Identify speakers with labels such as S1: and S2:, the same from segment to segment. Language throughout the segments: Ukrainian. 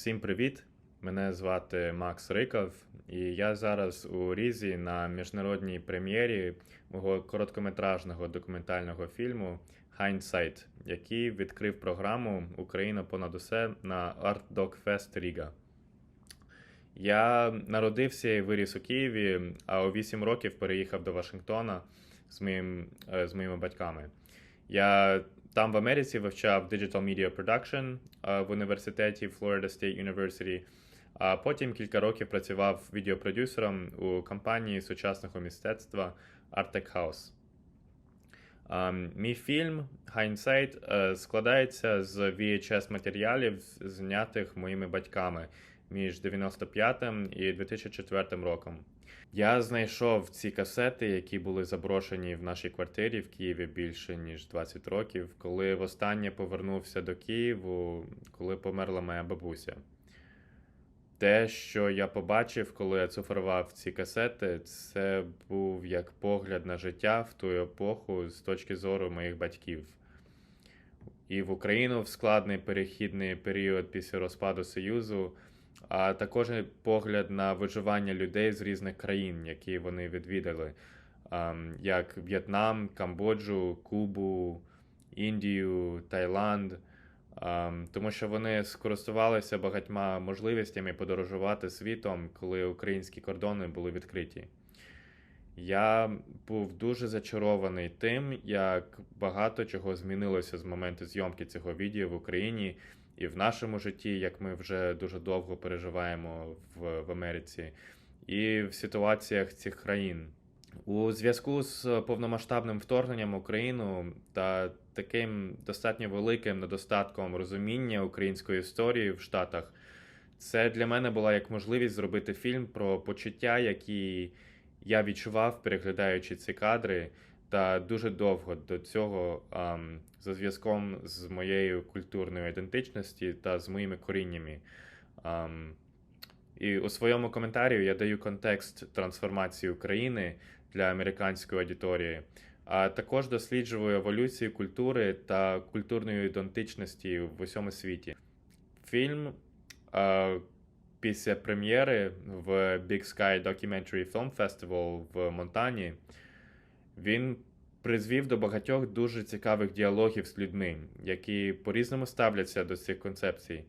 S1: Всім привіт! Мене звати Макс Риков, і я зараз у Різі на міжнародній прем'єрі мого короткометражного документального фільму Hindsight, який відкрив програму Україна понад усе на Art Dog Fest Ріга. Я народився і виріс у Києві, а у 8 років переїхав до Вашингтона з, моїм, е, з моїми батьками. Я там в Америці вивчав Digital Media Production е, в університеті Florida State University, а потім кілька років працював відеопродюсером у компанії сучасного мистецтва Artec House. Е, Мій фільм Hindsight е, складається з VHS матеріалів, знятих моїми батьками між 95 і 2004 роком. Я знайшов ці касети, які були заброшені в нашій квартирі в Києві більше ніж 20 років, коли востаннє повернувся до Києву, коли померла моя бабуся. Те, що я побачив, коли я цифрував ці касети, це був як погляд на життя в ту епоху з точки зору моїх батьків. І в Україну в складний перехідний період після розпаду Союзу, а також погляд на виживання людей з різних країн, які вони відвідали, ем, як В'єтнам, Камбоджу, Кубу, Індію, Таїланд. Ем, Тому що вони скористувалися багатьма можливостями подорожувати світом, коли українські кордони були відкриті. Я був дуже зачарований тим, як багато чого змінилося з моменту зйомки цього відео в Україні і в нашому житті, як ми вже дуже довго переживаємо в, в Америці, і в ситуаціях цих країн. У зв'язку з повномасштабним вторгненням Україну та таким достатньо великим недостатком розуміння української історії в Штатах, це для мене була як можливість зробити фільм про почуття, які я відчував, переглядаючи ці кадри, та дуже довго до цього ам, за зв'язком з моєю культурною ідентичністю та з моїми коріннями. Ам, і у своєму коментарі я даю контекст трансформації України для американської аудиторії, а також досліджую еволюцію культури та культурної ідентичності в усьому світі. Фільм а, після прем'єри в Big Sky Documentary Film Festival в Монтані він призвів до багатьох дуже цікавих діалогів з людьми, які по-різному ставляться до цих концепцій.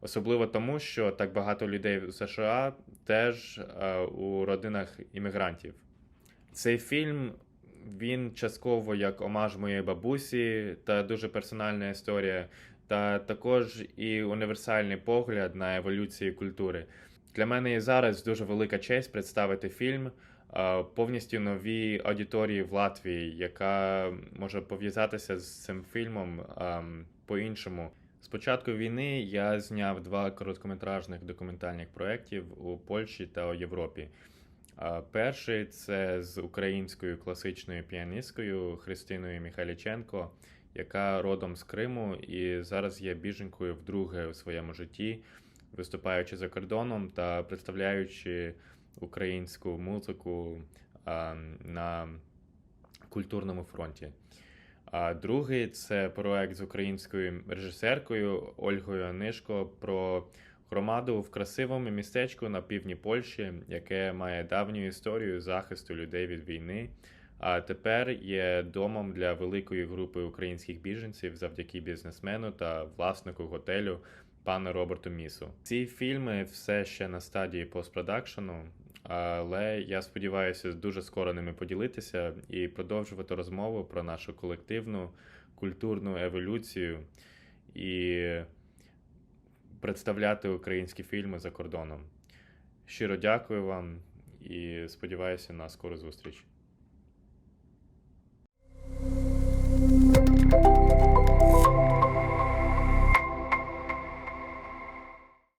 S1: Особливо тому, що так багато людей у США теж е, у родинах іммігрантів. Цей фільм він частково як омаж моєї бабусі та дуже персональна історія, та також і універсальний погляд на еволюцію культури. Для мене і зараз дуже велика честь представити фільм е, повністю новій аудиторії в Латвії, яка може пов'язатися з цим фільмом ем, по-іншому. З початку війни я зняв два короткометражних документальних проєктів у Польщі та у Європі. Перший це з українською класичною піаністкою Христиною Михайліченко, яка родом з Криму і зараз є біженкою вдруге у своєму житті, виступаючи за кордоном та представляючи українську музику на культурному фронті. А другий це проект з українською режисеркою Ольгою Нишко про громаду в красивому містечку на півдні Польщі, яке має давню історію захисту людей від війни. А тепер є домом для великої групи українських біженців завдяки бізнесмену та власнику готелю пану Роберту Місу. Ці фільми все ще на стадії постпродакшену, але я сподіваюся дуже скоро ними поділитися і продовжувати розмову про нашу колективну культурну еволюцію і представляти українські фільми за кордоном. Щиро дякую вам і сподіваюся на скору зустріч.